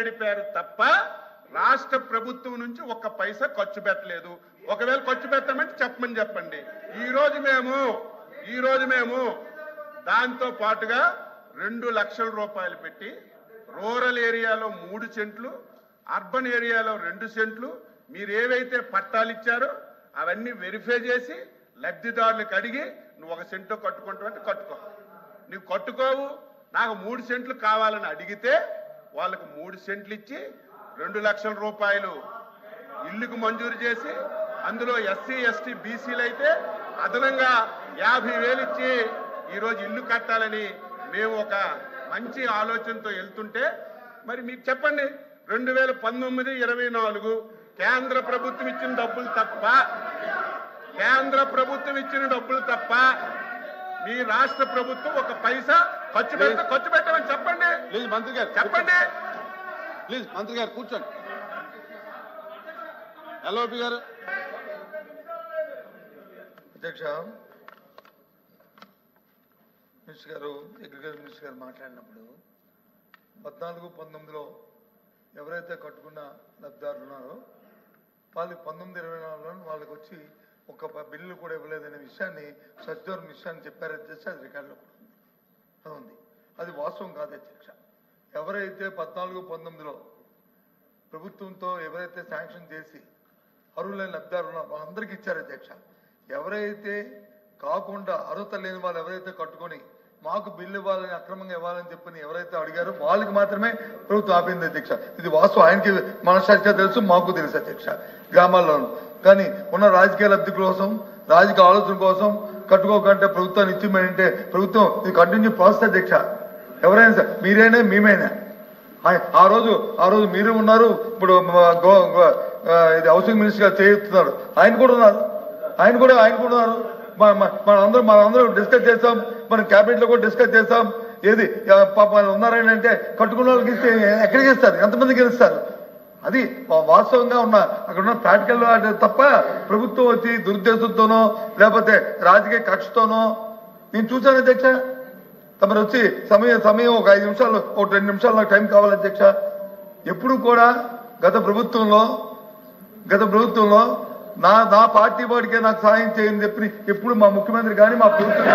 నడిపారు తప్ప రాష్ట్ర ప్రభుత్వం నుంచి ఒక్క పైసా ఖర్చు పెట్టలేదు. ఒకవేళ ఖర్చు పెట్టమంటే చెప్పమని చెప్పండి. ఈ రోజు మేము ఈ రోజు మేము దాంతో పాటుగా రెండు లక్షల రూపాయలు పెట్టి రూరల్ ఏరియాలో మూడు సెంట్లు అర్బన్ ఏరియాలో రెండు సెంట్లు మీరు ఏవైతే పట్టాలు ఇచ్చారో అవన్నీ వెరిఫై చేసి లబ్ధిదారులకు అడిగి నువ్వు ఒక సెంటు కట్టుకుంటావంటే కట్టుకో. నువ్వు కట్టుకోవు నాకు మూడు సెంట్లు కావాలని అడిగితే వాళ్ళకు మూడు సెంట్లు ఇచ్చి రెండు లక్షల రూపాయలు ఇల్లుకు మంజూరు చేసి అందులో ఎస్సీ ఎస్టీ బీసీలు అయితే అదనంగా యాభై వేలు ఇచ్చి ఈరోజు ఇల్లు కట్టాలని మేము ఒక మంచి ఆలోచనతో వెళ్తుంటే మరి మీకు చెప్పండి రెండు వేల పంతొమ్మిది ఇరవై నాలుగు కేంద్ర ప్రభుత్వం ఇచ్చిన డబ్బులు తప్ప కేంద్ర ప్రభుత్వం ఇచ్చిన డబ్బులు తప్ప మీ రాష్ట్ర ప్రభుత్వం ఒక పైసా ఖర్చు పెడితే ఖర్చు పెట్టమని చెప్పండి. ప్లీజ్ మంత్రి గారు చెప్పండి. ప్లీజ్ మంత్రి గారు కూర్చోండి. ఎల్ఓపి గారు. అధ్యక్ష మినిస్టర్ గారు అగ్రికల్చర్ మినిస్టర్ గారు మాట్లాడినప్పుడు పద్నాలుగు పంతొమ్మిదిలో ఎవరైతే కట్టుకున్న లబ్ధిదారులు ఉన్నారో వాళ్ళకి పంతొమ్మిది ఇరవై నాలుగులో వాళ్ళకి వచ్చి ఒక బిల్లు కూడా ఇవ్వలేదనే విషయాన్ని సత్యవరం విషయాన్ని చెప్పారు అధ్యక్ష అది రికార్డులో కూడా. అది ఉంది. అది వాస్తవం కాదు అధ్యక్ష. ఎవరైతే పద్నాలుగు పంతొమ్మిదిలో ప్రభుత్వంతో ఎవరైతే శాంక్షన్ చేసి అర్హులైన లబ్ధిదారులు వాళ్ళందరికీ ఇచ్చారు అధ్యక్ష. ఎవరైతే కాకుండా అర్హత లేని వాళ్ళు ఎవరైతే కట్టుకొని మాకు బిల్లు ఇవ్వాలని అక్రమంగా ఇవ్వాలని చెప్పని ఎవరైతే అడిగారో వాళ్ళకి మాత్రమే ప్రభుత్వం ఆపింది అధ్యక్ష. ఇది వాస్తవం. ఆయనకి మనశాఖ తెలుసు మాకు తెలుసు అధ్యక్ష. గ్రామాల్లోనూ. కానీ ఉన్న రాజకీయ లబ్ధి కోసం రాజకీయ ఆలోచన కోసం కట్టుకోకంటే ప్రభుత్వాన్ని ఇచ్చిమంటే ప్రభుత్వం ఇది కంటిన్యూ ప్రాసెస్ అధ్యక్ష ఎవరైనా సరే మీరైనా మేమైనా. ఆ రోజు ఆ రోజు మీరు ఉన్నారు ఇప్పుడు గో- ఇది హౌసింగ్ మినిస్టర్ గారు చేస్తున్నారు. ఆయన కూడా ఉన్నారు. ఆయన కూడా ఆయన కూడా ఉన్నారు. మన- మన- డిస్కస్ చేస్తాం. మనం క్యాబినెట్లో కూడా డిస్కస్ చేస్తాం. ఏది పాప ఉన్నారని అంటే కట్టుకున్న వాళ్ళకి ఇస్తే ఎక్కడికి ఇస్తారు? ఎంతమందికి ఇస్తారు? అది వాస్తవంగా ఉన్న అక్కడ ఉన్న ప్రాక్టికల్ తప్ప ప్రభుత్వం వచ్చి దురుద్దేశంతోనో లేకపోతే రాజకీయ కక్షతోనో నేను చూశాను అధ్యక్ష. తమరు వచ్చి సమయం సమయం ఒక ఐదు నిమిషాలు ఒక రెండు నిమిషాలు నాకు టైం కావాలి అధ్యక్ష. ఎప్పుడు కూడా గత ప్రభుత్వంలో గత ప్రభుత్వంలో నా నా పార్టీ వాడికే నాకు సాయం చేయని చెప్పి ఎప్పుడు మా ముఖ్యమంత్రి కానీ మా ప్రభుత్వం